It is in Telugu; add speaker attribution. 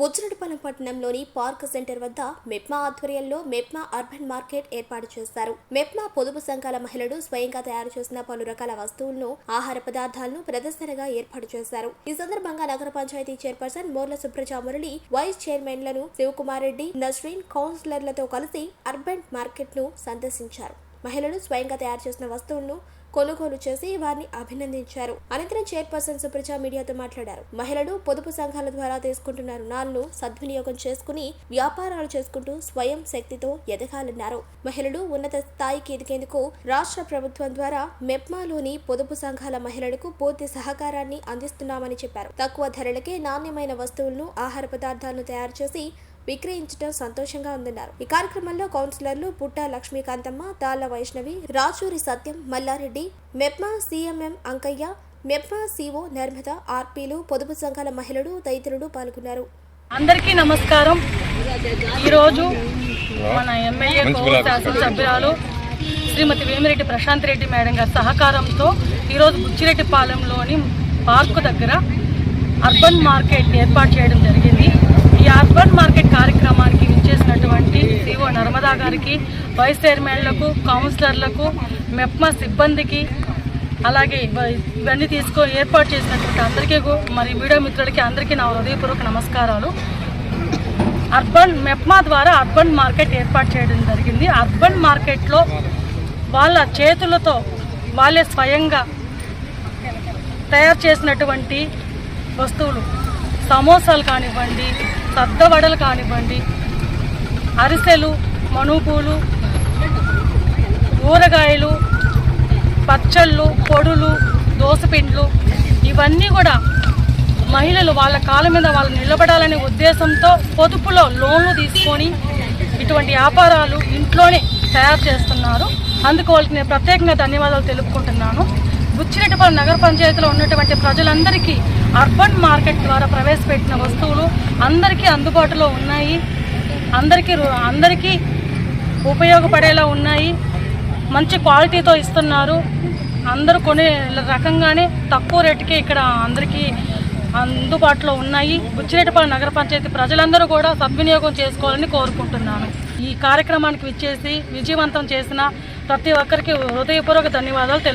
Speaker 1: బుచ్చిరెడ్డిపాలెం పట్టణంలోని పార్క్ సెంటర్ వద్ద మెప్మా ఆధ్వర్యంలో మెప్మా అర్బన్ మార్కెట్ ఏర్పాటు చేశారు. మెప్మా పొదుపు సంఘాల మహిళలు స్వయంగా తయారు చేసిన పలు రకాల వస్తువులను ఆహార పదార్థాలను ప్రదర్శనగా ఏర్పాటు చేశారు. ఈ సందర్భంగా నగర పంచాయతీ చైర్పర్సన్ మోర్ల సుప్రజా మురళి వైస్ చైర్మన్లను శివకుమార్ రెడ్డి నస్రీన్ కౌన్సిలర్లతో కలిసి అర్బన్ మార్కెట్ను సందర్శించారు. మహిళలు స్వయంగా తయారు చేసిన వస్తువులను కొనుగోలు చేసి వారిని అభినందించారు. అనంతరం చైర్పర్సన్ సుప్రజ మీడియాతో మాట్లాడారు. మహిళలు పొదుపు సంఘాల ద్వారా తీసుకుంటున్న రుణాలను సద్వినియోగం చేసుకుని వ్యాపారాలు చేసుకుంటూ స్వయం శక్తితో ఎదగాలన్నారు. మహిళలు ఉన్నత స్థాయికి ఎదిగేందుకు రాష్ట్ర ప్రభుత్వం ద్వారా మెప్మాలోని పొదుపు సంఘాల మహిళలకు పూర్తి సహకారాన్ని అందిస్తున్నామని చెప్పారు. తక్కువ ధరలకే నాణ్యమైన వస్తువులను ఆహార పదార్థాలను తయారు చేసి విక్రయించడం సంతోషంగా ఉందన్నారు. ఈ కార్యక్రమంలో కౌన్సిలర్లు Putta Lakshmikanthamma Talla Vaishnavi Rachuri Satyam Mallareddy MEPMA CMM Ankaiah MEPMA CO Narmada ఆర్పీలు పొదుపు సంఘాల మహిళలు తదితరులు పాల్గొన్నారు.
Speaker 2: అందరికీ నమస్కారం. ఈరోజు మన ఎమ్మెల్యే శాసనసభ్యురాలు శ్రీమతి వేమిరెడ్డి ప్రశాంత్ రెడ్డి మేడం గారి సహకారంతో ఈరోజు బుచ్చిరెడ్డిపాలెంలోని పార్కు దగ్గర అర్బన్ మార్కెట్ ఏర్పాటు చేయడం జరిగింది. అర్బన్ మార్కెట్ కార్యక్రమానికి విచ్చేసినటువంటి సిఓ నర్మదా గారికి వైస్ చైర్మన్లకు కౌన్సిలర్లకు మెప్మా సిబ్బందికి అలాగే ఇవన్నీ తీసుకో ఏర్పాటు చేసినటువంటి అందరికీ మరి మీడియా మిత్రులకి అందరికీ నా హృదయపూర్వక నమస్కారాలు. అర్బన్ మెప్మా ద్వారా అర్బన్ మార్కెట్ ఏర్పాటు చేయడం జరిగింది. అర్బన్ మార్కెట్లో వాళ్ళ చేతులతో వాళ్ళే స్వయంగా తయారు చేసినటువంటి వస్తువులు సమోసాలు కానివ్వండి సద్దవడలు కానివ్వండి అరిసెలు మనుపూలు ఊరగాయలు పచ్చళ్ళు పొడులు దోసపిండ్లు ఇవన్నీ కూడా మహిళలు వాళ్ళ కాళ్ళ మీద వాళ్ళు నిలబడాలనే ఉద్దేశంతో పొదుపులో లోన్లు తీసుకొని ఇటువంటి వ్యాపారాలు ఇంట్లోనే తయారు చేస్తున్నారు. అందుకు వాళ్ళకి నేను ప్రత్యేకంగా ధన్యవాదాలు తెలుపుకుంటున్నాను. బుచ్చిరెడ్డిపాలెం నగర పంచాయతీలో ఉన్నటువంటి ప్రజలందరికీ అర్బన్ మార్కెట్ ద్వారా ప్రవేశపెట్టిన వస్తువులు అందరికీ అందుబాటులో ఉన్నాయి. అందరికీ రు- అందరికీ ఉపయోగపడేలా ఉన్నాయి. మంచి క్వాలిటీతో ఇస్తున్నారు. అందరూ కొనే రకంగానే తక్కువ రేటుకే ఇక్కడ అందరికీ అందుబాటులో ఉన్నాయి. బుచ్చిరెడ్డిపాలెం నగర పంచాయతీ ప్రజలందరూ కూడా సద్వినియోగం చేసుకోవాలని కోరుకుంటున్నాను. ఈ కార్యక్రమానికి విచ్చేసి విజయవంతం చేసిన ప్రతి ఒక్కరికి హృదయపూర్వక ధన్యవాదాలు తెలుపు